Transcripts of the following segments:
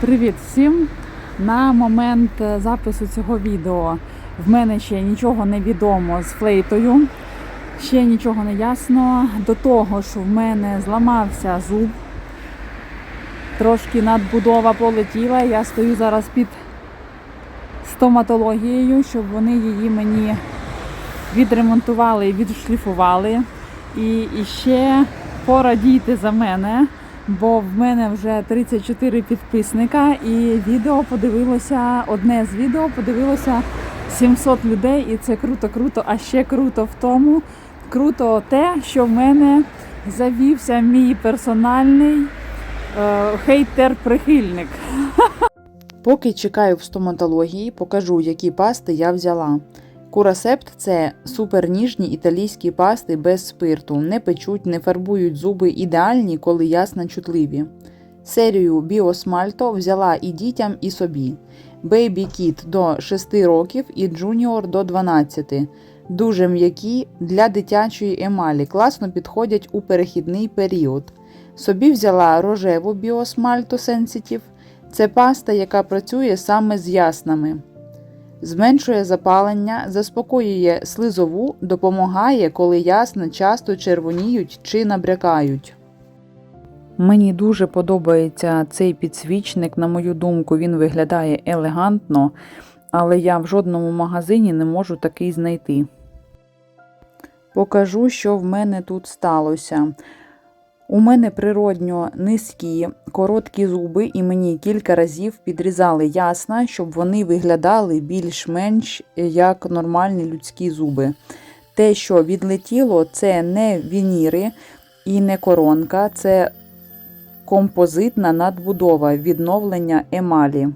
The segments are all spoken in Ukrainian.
Привіт всім! На момент е, запису цього відео в мене ще нічого не відомо з флейтою, ще нічого не ясно. До того, що в мене зламався зуб, трошки надбудова полетіла. Я стою зараз під стоматологією, щоб вони її мені відремонтували і відшліфували. І, ще порадійте за мене, бо в мене вже 34 підписника, і відео подивилося, одне з відео подивилося 700 людей, і це круто, круто. А ще круто в тому, круто те, що в мене завівся мій персональний е, хейтер-прихильник. Поки чекаю в стоматології, покажу, які пасти я взяла. Курасепт це суперніжні італійські пасти без спирту, не печуть, не фарбують зуби ідеальні, коли ясно чутливі. Серію Біосмальто взяла і дітям, і собі. Baby Kit до 6 років і Junior до 12. Дуже м'які для дитячої емалі, класно підходять у перехідний період. Собі взяла рожеву Біосмальто Sensitive. Це паста, яка працює саме з яснами. Зменшує запалення, заспокоює слизову, допомагає, коли ясна часто червоніють чи набрякають. Мені дуже подобається цей підсвічник, на мою думку, він виглядає елегантно, але я в жодному магазині не можу такий знайти. Покажу, що в мене тут сталося. У мене природньо низькі, короткі зуби, і мені кілька разів підрізали ясна, щоб вони виглядали більш-менш як нормальні людські зуби. Те, що відлетіло, це не вініри і не коронка, це композитна надбудова відновлення емалі.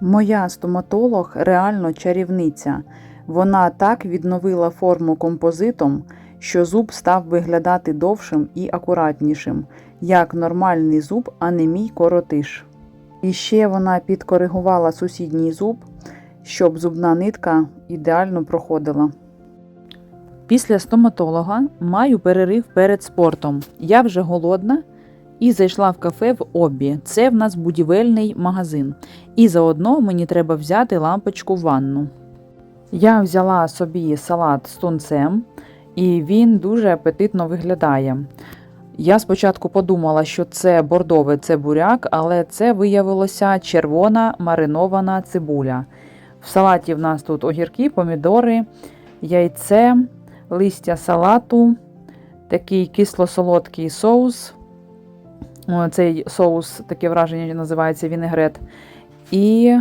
Моя стоматолог реально чарівниця. Вона так відновила форму композитом що зуб став виглядати довшим і акуратнішим, як нормальний зуб, а не мій коротиш. І ще вона підкоригувала сусідній зуб, щоб зубна нитка ідеально проходила. Після стоматолога маю перерив перед спортом. Я вже голодна і зайшла в кафе в обі. Це в нас будівельний магазин. І заодно мені треба взяти лампочку в ванну. Я взяла собі салат з тунцем і він дуже апетитно виглядає. Я спочатку подумала, що це бордовий це буряк, але це виявилося червона маринована цибуля. В салаті в нас тут огірки, помідори, яйце, листя салату, такий кисло-солодкий соус. Цей соус, таке враження називається вінегрет. І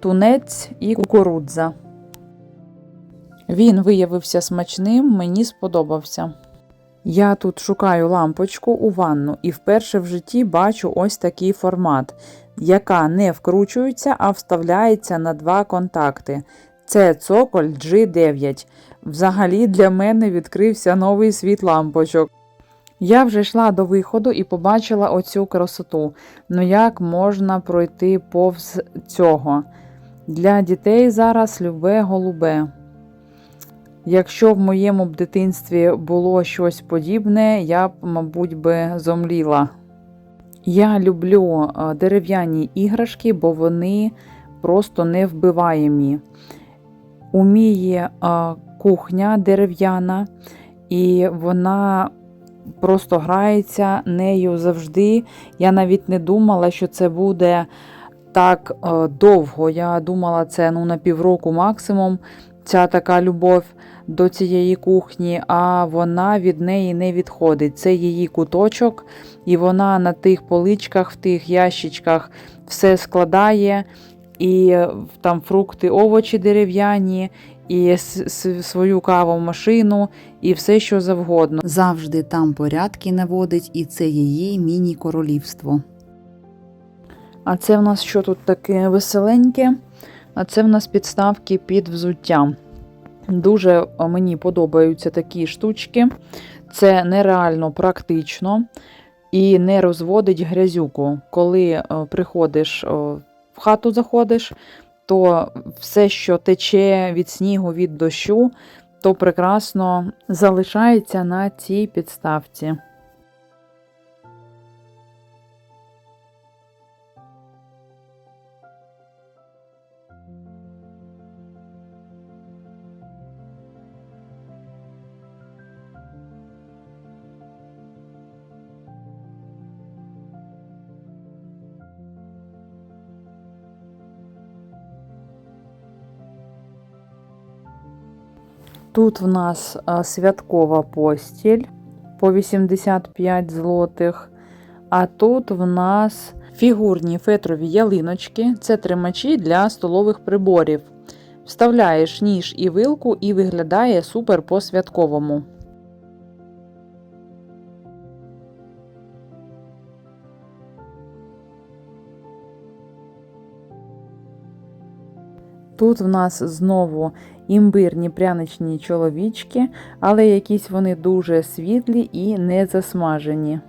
тунець і кукурудза. Він виявився смачним, мені сподобався. Я тут шукаю лампочку у ванну і вперше в житті бачу ось такий формат, яка не вкручується, а вставляється на два контакти. Це цоколь G9. Взагалі для мене відкрився новий світ лампочок. Я вже йшла до виходу і побачила оцю красоту. Ну як можна пройти повз цього? Для дітей зараз любе голубе. Якщо в моєму б дитинстві було щось подібне, я б, мабуть, би зомліла. Я люблю дерев'яні іграшки, бо вони просто невбиваємі. Уміє кухня дерев'яна, і вона просто грається нею завжди. Я навіть не думала, що це буде так довго. Я думала, це ну, на півроку максимум. Ця така любов до цієї кухні, а вона від неї не відходить. Це її куточок, і вона на тих поличках, в тих ящичках все складає, і там фрукти, овочі дерев'яні, і свою каву машину, і все, що завгодно. Завжди там порядки наводить, і це її міні-королівство. А це в нас що тут таке веселеньке? А це в нас підставки під взуття. Дуже мені подобаються такі штучки. Це нереально практично і не розводить грязюку. Коли приходиш в хату заходиш, то все, що тече від снігу, від дощу, то прекрасно залишається на цій підставці. Тут в нас святкова постіль по 85 злотих. А тут в нас фігурні фетрові ялиночки. Це тримачі для столових приборів. Вставляєш ніж і вилку і виглядає супер по-святковому. Тут в нас знову імбирні пряничні чоловічки, але якісь вони дуже світлі і не засмажені.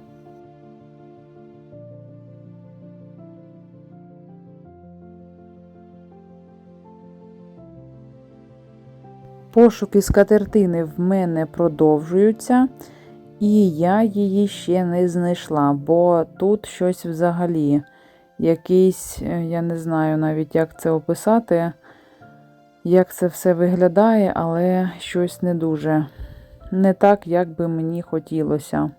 Пошуки скатертини в мене продовжуються, і я її ще не знайшла, бо тут щось взагалі, якийсь, е, я не знаю навіть, як це описати, як це все виглядає, але щось не дуже. Не так, як би мені хотілося.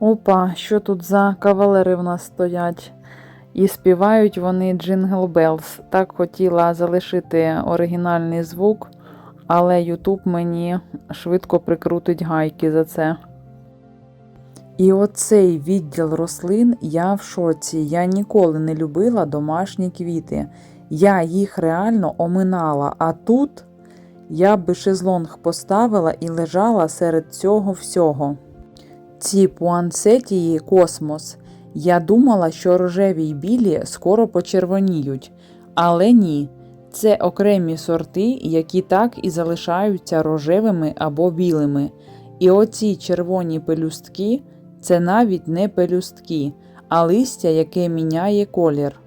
Опа, що тут за кавалери в нас стоять? І співають вони Jingle Bells. Так хотіла залишити оригінальний звук, але YouTube мені швидко прикрутить гайки за це. І оцей відділ рослин я в шоці. Я ніколи не любила домашні квіти. Я їх реально оминала, а тут я би шезлонг поставила і лежала серед цього всього. Ці пуансетії космос. Я думала, що рожеві й білі скоро почервоніють, але ні. Це окремі сорти, які так і залишаються рожевими або білими. І оці червоні пелюстки це навіть не пелюстки, а листя, яке міняє колір.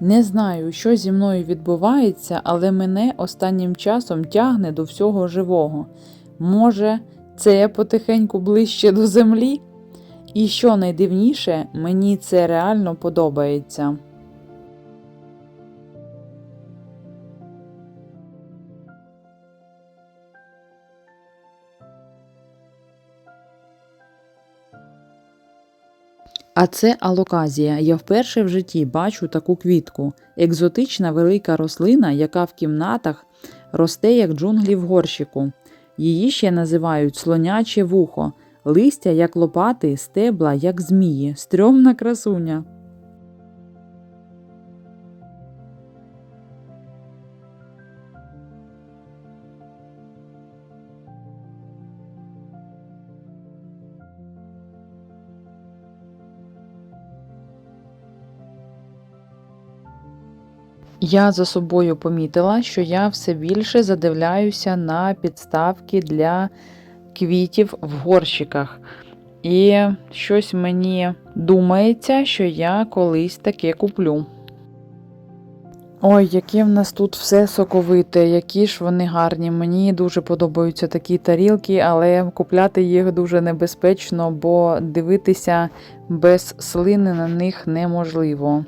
Не знаю, що зі мною відбувається, але мене останнім часом тягне до всього живого. Може, це я потихеньку ближче до землі? І що найдивніше, мені це реально подобається. А це алоказія. Я вперше в житті бачу таку квітку. Екзотична велика рослина, яка в кімнатах росте як джунглі в горщику. Її ще називають слоняче вухо, листя як лопати, стебла як змії, стрьомна красуня. Я за собою помітила, що я все більше задивляюся на підставки для квітів в горщиках. І щось мені думається, що я колись таке куплю. Ой, яке в нас тут все соковите, які ж вони гарні. Мені дуже подобаються такі тарілки, але купляти їх дуже небезпечно, бо дивитися без слини на них неможливо.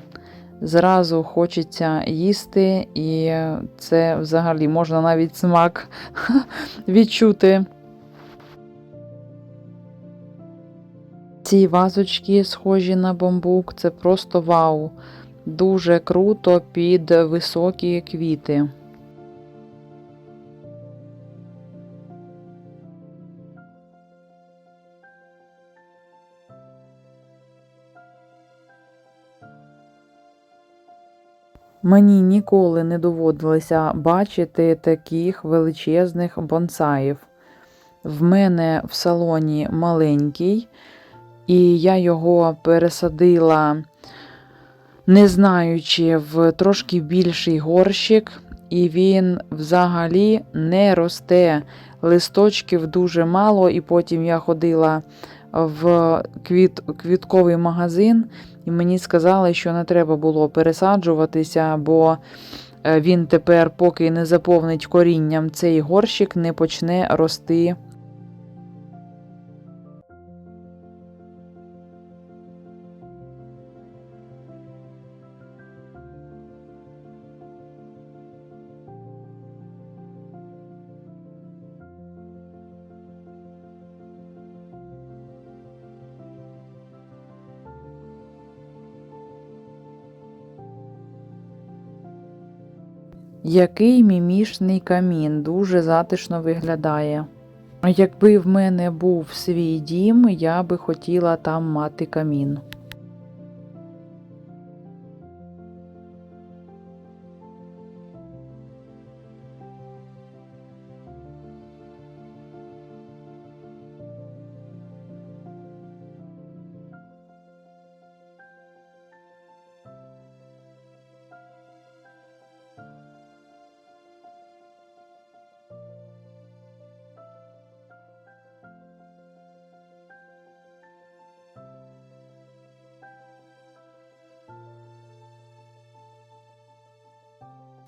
Зразу хочеться їсти, і це взагалі можна навіть смак відчути. Ці вазочки, схожі на бамбук, це просто вау. Дуже круто під високі квіти. Мені ніколи не доводилося бачити таких величезних бонсаїв. В мене в салоні маленький, і я його пересадила, не знаючи, в трошки більший горщик, і він взагалі не росте. Листочків дуже мало, і потім я ходила в квіт, квітковий магазин, і мені сказали, що не треба було пересаджуватися, бо е, він тепер, поки не заповнить корінням цей горщик, не почне рости. Який мімішний камін, дуже затишно виглядає. Якби в мене був свій дім, я би хотіла там мати камін.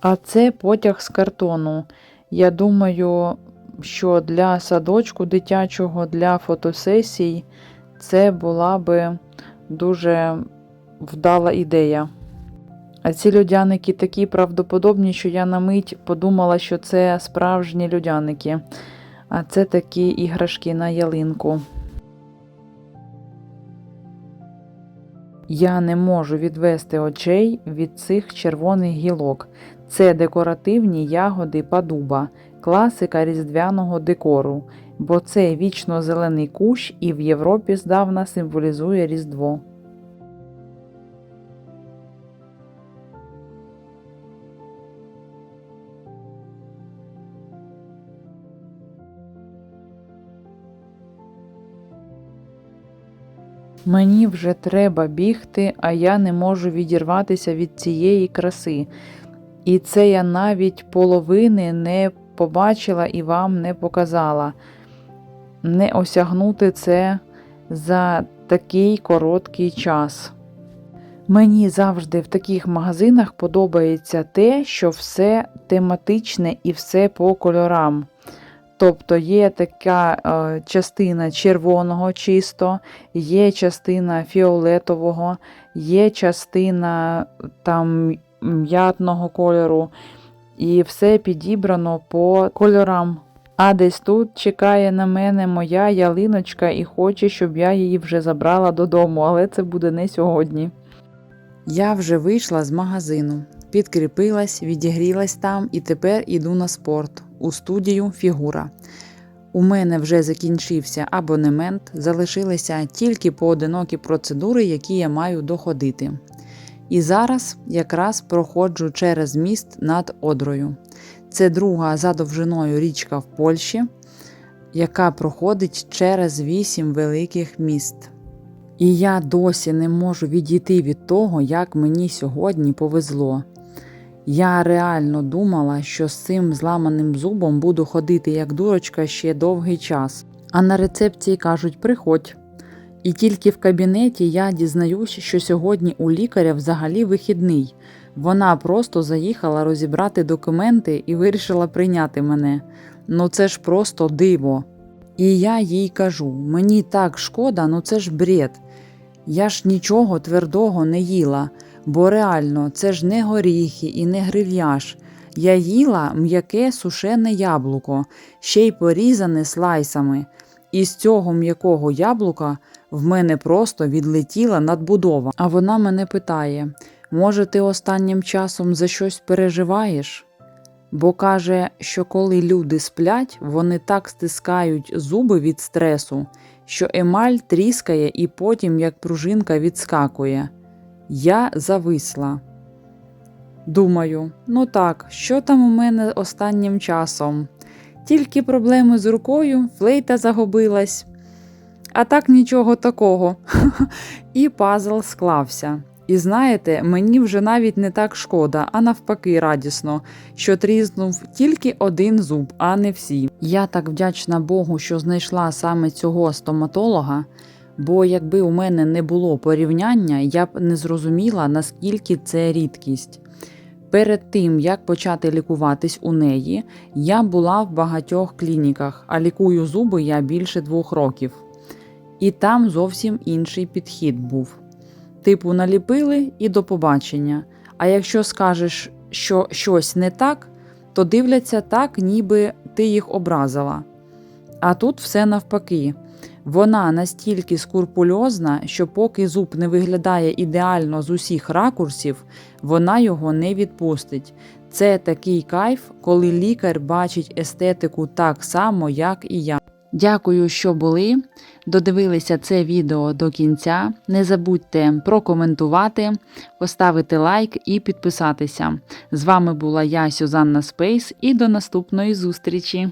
А це потяг з картону. Я думаю, що для садочку дитячого, для фотосесій це була би дуже вдала ідея. А ці людяники такі правдоподобні, що я на мить подумала, що це справжні людяники, а це такі іграшки на ялинку. Я не можу відвести очей від цих червоних гілок. Це декоративні ягоди падуба, класика різдвяного декору, бо це вічно зелений кущ і в Європі здавна символізує Різдво. Мені вже треба бігти, а я не можу відірватися від цієї краси. І це я навіть половини не побачила і вам не показала. Не осягнути це за такий короткий час. Мені завжди в таких магазинах подобається те, що все тематичне і все по кольорам. Тобто є така е, частина червоного чисто, є частина фіолетового, є частина там м'ятного кольору, і все підібрано по кольорам. А десь тут чекає на мене моя ялиночка і хоче, щоб я її вже забрала додому, але це буде не сьогодні. Я вже вийшла з магазину, підкріпилась, відігрілась там і тепер іду на спорт у студію Фігура. У мене вже закінчився абонемент, залишилися тільки поодинокі процедури, які я маю доходити. І зараз якраз проходжу через міст над Одрою. Це друга за довжиною річка в Польщі, яка проходить через вісім великих міст. І я досі не можу відійти від того, як мені сьогодні повезло. Я реально думала, що з цим зламаним зубом буду ходити як дурочка ще довгий час. А на рецепції кажуть: приходь. І тільки в кабінеті я дізнаюсь, що сьогодні у лікаря взагалі вихідний. Вона просто заїхала розібрати документи і вирішила прийняти мене. Ну це ж просто диво. І я їй кажу: мені так шкода, ну це ж бред. Я ж нічого твердого не їла, бо реально це ж не горіхи і не грив'яж. Я їла м'яке сушене яблуко, ще й порізане слайсами. І з цього м'якого яблука в мене просто відлетіла надбудова. А вона мене питає: може, ти останнім часом за щось переживаєш? Бо каже, що коли люди сплять, вони так стискають зуби від стресу, що емаль тріскає і потім, як пружинка, відскакує. Я зависла. Думаю, ну так, що там у мене останнім часом? Тільки проблеми з рукою, флейта загубилась. А так нічого такого. І пазл склався. І знаєте, мені вже навіть не так шкода, а навпаки, радісно, що тріснув тільки один зуб, а не всі. Я так вдячна Богу, що знайшла саме цього стоматолога, бо якби у мене не було порівняння, я б не зрозуміла, наскільки це рідкість. Перед тим, як почати лікуватись у неї, я була в багатьох клініках, а лікую зуби я більше двох років. І там зовсім інший підхід був. Типу, наліпили і до побачення. А якщо скажеш, що щось не так, то дивляться так, ніби ти їх образила. А тут все навпаки. Вона настільки скурпульозна, що поки зуб не виглядає ідеально з усіх ракурсів, вона його не відпустить. Це такий кайф, коли лікар бачить естетику так само, як і я. Дякую, що були. Додивилися це відео до кінця. Не забудьте прокоментувати, поставити лайк і підписатися. З вами була я, Сюзанна Спейс, і до наступної зустрічі!